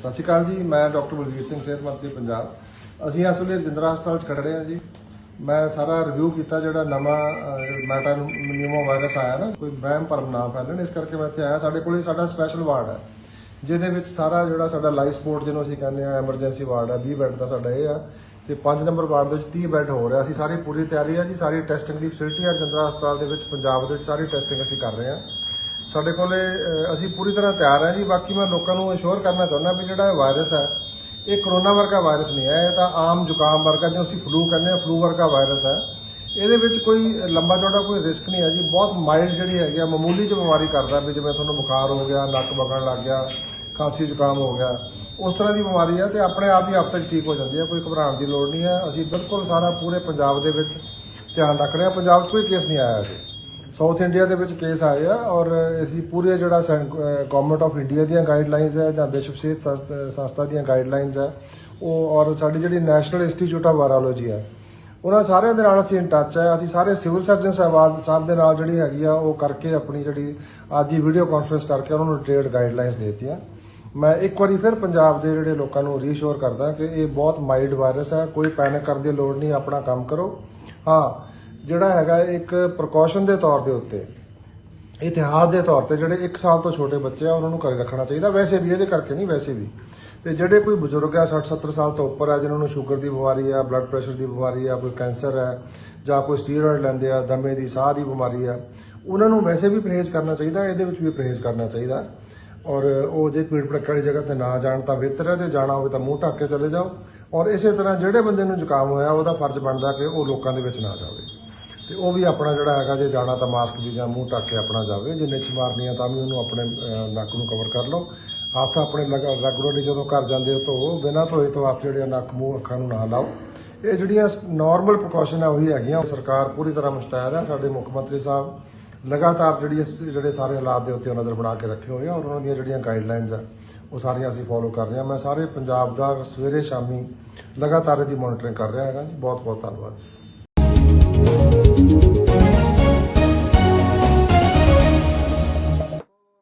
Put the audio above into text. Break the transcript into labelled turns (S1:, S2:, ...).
S1: ਸਤਿ ਸ਼੍ਰੀ ਅਕਾਲ ਜੀ, ਮੈਂ ਡਾਕਟਰ ਬਲਵੀਰ ਸਿੰਘ, ਸਿਹਤ ਮੰਤਰੀ ਪੰਜਾਬ। ਅਸੀਂ ਇਸ ਵੇਲੇ ਰਜਿੰਦਰਾ ਹਸਪਤਾਲ 'ਚ ਖੜੇ ਹਾਂ ਜੀ। ਮੈਂ ਸਾਰਾ ਰਿਵਿਊ ਕੀਤਾ ਜਿਹੜਾ ਨਵਾਂ ਮੈਟਾ ਨਿਊਮੋ ਵਾਇਰਸ ਆਇਆ ਨਾ, ਕੋਈ ਵਹਿਮ ਭਰਮ ਨਾ ਫੈਲਣ, ਇਸ ਕਰਕੇ ਮੈਂ ਇੱਥੇ ਆਇਆ। ਸਾਡੇ ਕੋਲੇ ਸਾਡਾ ਸਪੈਸ਼ਲ ਵਾਰਡ ਹੈ, ਜਿਹਦੇ ਵਿੱਚ ਸਾਰਾ ਜਿਹੜਾ ਸਾਡਾ ਲਾਈਫ ਸਪੋਰਟ ਜਿਹਨੂੰ ਅਸੀਂ ਕਹਿੰਦੇ ਆ ਐਮਰਜੈਂਸੀ ਵਾਰਡ ਹੈ 20 ਬੈੱਡ ਦਾ ਸਾਡਾ ਇਹ ਆ। ਤੇ 5 ਨੰਬਰ ਵਾਰਡ ਦੇ ਵਿੱਚ 30 ਬੈੱਡ ਹੋ ਰਿਹਾ। ਅਸੀਂ ਸਾਰੀ ਪੂਰੀ ਤਿਆਰੀ ਹੈ ਜੀ, ਸਾਰੀ ਟੈਸਟਿੰਗ ਦੀ ਫੈਸਿਲਿਟੀ ਆ ਰਜਿੰਦਰਾ ਹਸਪਤਾਲ ਦੇ ਵਿੱਚ, ਪੰਜਾਬ ਦੇ ਵਿੱਚ ਸਾਰੀ ਟੈਸਟਿੰਗ ਅਸੀਂ ਕਰ ਰਹੇ ਹਾਂ। ਸਾਡੇ ਕੋਲੇ ਅਹ, ਅਸੀਂ ਪੂਰੀ ਤਰ੍ਹਾਂ ਤਿਆਰ ਹਾਂ ਜੀ। ਬਾਕੀ ਮੈਂ ਲੋਕਾਂ ਨੂੰ ਅਸ਼ੋਰ ਕਰਨਾ ਚਾਹੁੰਦਾ ਵੀ ਜਿਹੜਾ ਇਹ ਵਾਇਰਸ ਹੈ ਇਹ ਕਰੋਨਾ ਵਰਗਾ ਵਾਇਰਸ ਨਹੀਂ ਹੈ। ਇਹ ਤਾਂ ਆਮ ਜ਼ੁਕਾਮ ਵਰਗਾ ਜਿਹਨੂੰ ਅਸੀਂ ਫਲੂ ਕਹਿੰਦੇ ਆ ਫਲੂ ਵਰਗਾ ਵਾਇਰਸ ਹੈ। ਇਹਦੇ ਵਿੱਚ ਕੋਈ ਲੰਬਾ ਚੌੜਾ ਕੋਈ ਰਿਸਕ ਨਹੀਂ ਹੈ ਜੀ। ਬਹੁਤ ਮਾਈਲਡ ਜਿਹੜੀ ਹੈਗੀ ਆ ਮਾਮੂਲੀ ਜਿਹੀ ਬਿਮਾਰੀ ਕਰਦਾ ਵੀ ਜਿਵੇਂ ਤੁਹਾਨੂੰ ਬੁਖਾਰ ਹੋ ਗਿਆ ਨੱਕ ਵਗਣ ਲੱਗ ਗਿਆ ਖਾਂਸੀ ਜ਼ੁਕਾਮ ਹੋ ਗਿਆ ਉਸ ਤਰ੍ਹਾਂ ਦੀ ਬਿਮਾਰੀ ਆ ਤੇ ਆਪਣੇ ਆਪ ਹੀ ਹਫ਼ਤੇ 'ਚ ਠੀਕ ਹੋ ਜਾਂਦੀ ਹੈ। ਕੋਈ ਘਬਰਾਉਣ ਦੀ ਲੋੜ ਨਹੀਂ ਹੈ। ਅਸੀਂ ਬਿਲਕੁਲ ਸਾਰਾ ਪੂਰੇ ਪੰਜਾਬ ਦੇ ਵਿੱਚ ਧਿਆਨ ਰੱਖ ਰਹੇ ਹਾਂ। ਪੰਜਾਬ 'ਚ ਕੋਈ ਕੇਸ ਨਹੀਂ ਆਇਆ ਜੀ ਸਾਊਥ ਇੰਡੀਆ ਦੇ ਵਿੱਚ ਕੇਸ ਆਏ ਆ ਔਰ ਅਸੀਂ ਪੂਰੇ ਜਿਹੜਾ ਗਵਰਨਮੈਂਟ ਆਫ ਇੰਡੀਆ ਦੀਆਂ ਗਾਈਡਲਾਈਨਸ ਹੈ ਜਾਂ ਵਿਸ਼ਵ ਸਿਹਤ ਸੰਸਥਾ- ਸੰਸਥਾ ਦੀਆਂ ਗਾਈਡਲਾਈਨਸ ਹੈ ਉਹ ਔਰ ਸਾਡੀ ਜਿਹੜੀ ਨੈਸ਼ਨਲ ਇੰਸਟੀਚਿਊਟ ਆਫ ਵਾਇਰੋਲੋਜੀ ਹੈ ਉਹਨਾਂ ਸਾਰਿਆਂ ਦੇ ਨਾਲ ਅਸੀਂ ਇਨ ਟੱਚ ਹੈ ਅਸੀਂ ਸਾਰੇ ਸਿਵਲ ਸਰਜਨ ਸਾਹਿਬਾਨ ਸਾਹਿਬ ਦੇ ਨਾਲ ਜਿਹੜੀ ਹੈਗੀ ਆ, ਉਹ ਕਰਕੇ ਆਪਣੀ ਜਿਹੜੀ ਅੱਜ ਦੀ ਵੀਡੀਓ ਕਾਨਫਰੰਸ ਕਰਕੇ ਉਹਨਾਂ ਨੂੰ ਡਿਟੇਲਡ ਗਾਈਡਲਾਈਨਸ ਦੇਤੀਆਂ। ਮੈਂ ਇੱਕ ਵਾਰੀ ਫਿਰ ਪੰਜਾਬ ਦੇ ਜਿਹੜੇ ਲੋਕਾਂ ਨੂੰ ਰੀਸ਼ੋਰ ਕਰਦਾ ਕਿ ਇਹ ਬਹੁਤ ਮਾਈਲਡ ਵਾਇਰਸ ਹੈ ਕੋਈ ਪੈਨਿਕ ਕਰਨ ਦੀ ਲੋੜ ਨਹੀਂ, ਆਪਣਾ ਕੰਮ ਕਰੋ। ਹਾਂ ਜਿਹੜਾ ਹੈਗਾ ਇੱਕ ਪ੍ਰੀਕਾਸ਼ਨ ਦੇ ਤੌਰ ਦੇ ਉੱਤੇ, ਇਤਿਹਾਸ ਦੇ ਤੌਰ ਤੇ ਜਿਹੜੇ 1 ਸਾਲ ਤੋਂ ਛੋਟੇ ਬੱਚੇ ਆ, ਉਹਨਾਂ ਨੂੰ ਕਰ ਰੱਖਣਾ ਚਾਹੀਦਾ, ਵੈਸੇ ਵੀ, ਇਹਦੇ ਕਰਕੇ ਨਹੀਂ, ਵੈਸੇ ਵੀ। ਤੇ ਜਿਹੜੇ ਕੋਈ ਬਜ਼ੁਰਗ ਆ 60 70 ਸਾਲ ਤੋਂ ਉੱਪਰ ਆ, ਜਿਨ੍ਹਾਂ ਨੂੰ ਸ਼ੂਗਰ ਦੀ ਬਿਮਾਰੀ ਆ ਬਲੱਡ ਪ੍ਰੈਸ਼ਰ ਦੀ ਬਿਮਾਰੀ ਆ, ਕੋਈ ਕੈਂਸਰ ਹੈ ਜਾਂ ਕੋਈ ਸਟੀਰੋਇਡ ਲੈਂਦੇ ਆ, ਦਮੇ ਦੀ, ਸਾਹ ਦੀ ਬਿਮਾਰੀ ਆ, ਉਹਨਾਂ ਨੂੰ ਵੈਸੇ ਵੀ ਪਰਹੇਜ਼ ਕਰਨਾ ਚਾਹੀਦਾ, ਇਹਦੇ ਵਿੱਚ ਵੀ ਪਰਹੇਜ਼ ਕਰਨਾ ਚਾਹੀਦਾ। ਔਰ ਉਹ ਜੇ ਪੀੜ ਭੜੱਕੇ ਵਾਲੀ ਜਗ੍ਹਾ ਤੇ ਨਾ ਜਾਣ ਤਾਂ ਬਿਹਤਰ ਹੈ ਤੇ ਜਾਣਾ ਹੋਵੇ ਤਾਂ ਮੂੰਹ ਢੱਕ ਕੇ ਚਲੇ ਜਾਓ। ਔਰ ਇਸੇ ਤਰ੍ਹਾਂ ਜਿਹੜੇ ਬੰਦੇ ਨੂੰ ਜ਼ੁਕਾਮ ਹੋਇਆ, ਉਹਦਾ ਫਰਜ਼ ਬਣਦਾ ਕਿ ਉਹ ਲੋਕਾਂ ਦੇ ਵਿੱਚ ਨਾ ਜਾਵੇ। ਤੇ ਉਹ ਵੀ ਆਪਣਾ ਜਿਹੜਾ ਹੈਗਾ ਜੇ ਜਾਣਾ ਤਾਂ ਮਾਸਕ ਦੀ ਜਾਂ ਮੂੰਹ ਢੱਕ ਕੇ ਆਪਣਾ ਜਾਵੇ ਜੇ ਨਿੱਛ ਮਾਰਨੀ ਆ ਤਾਂ ਵੀ ਉਹਨੂੰ ਆਪਣੇ ਨੱਕ ਨੂੰ ਕਵਰ ਕਰ ਲਓ। ਹੱਥ ਆਪਣੇ ਰੈਗੂਲਰਲੀ ਜਦੋਂ ਘਰ ਜਾਂਦੇ ਹੋ ਧੋ ਬਿਨਾਂ ਧੋਏ ਤੋਂ ਹੱਥ ਜਿਹੜੇ ਨੱਕ, ਮੂੰਹ, ਅੱਖਾਂ ਨੂੰ ਨਾ ਲਾਓ। ਇਹ ਜਿਹੜੀਆਂ ਨਾਰਮਲ ਪ੍ਰੀਕਾਸ਼ਨ ਆ ਉਹੀ ਹੈਗੀਆਂ। ਸਰਕਾਰ ਪੂਰੀ ਤਰ੍ਹਾਂ ਮੁਸ਼ਤੈਦ ਹੈ ਸਾਡੇ ਮੁੱਖ ਮੰਤਰੀ ਸਾਹਿਬ ਲਗਾਤਾਰ ਜਿਹੜੀ ਇਸ- ਜਿਹੜੇ ਸਾਰੇ ਹਾਲਾਤ ਦੇ ਉੱਤੇ ਨਜ਼ਰ ਬਣਾ ਕੇ ਰੱਖੇ ਹੋਏ ਆ ਔਰ ਉਹਨਾਂ ਦੀਆਂ ਜਿਹੜੀਆਂ ਗਾਈਡਲਾਈਨਸ ਆ, ਉਹ ਸਾਰੀਆਂ ਅਸੀਂ ਫੋਲੋ ਕਰ ਰਹੇ ਹਾਂ। ਮੈਂ ਸਾਰੇ ਪੰਜਾਬ ਦਾ ਸਵੇਰੇ ਸ਼ਾਮੀ ਲਗਾਤਾਰ ਇਹਦੀ ਮੋਨੀਟਰਿੰਗ ਕਰ ਰਿਹਾ ਹੈਗਾ ਜੀ। ਬਹੁਤ ਬਹੁਤ ਧੰਨਵਾਦ ਜੀ।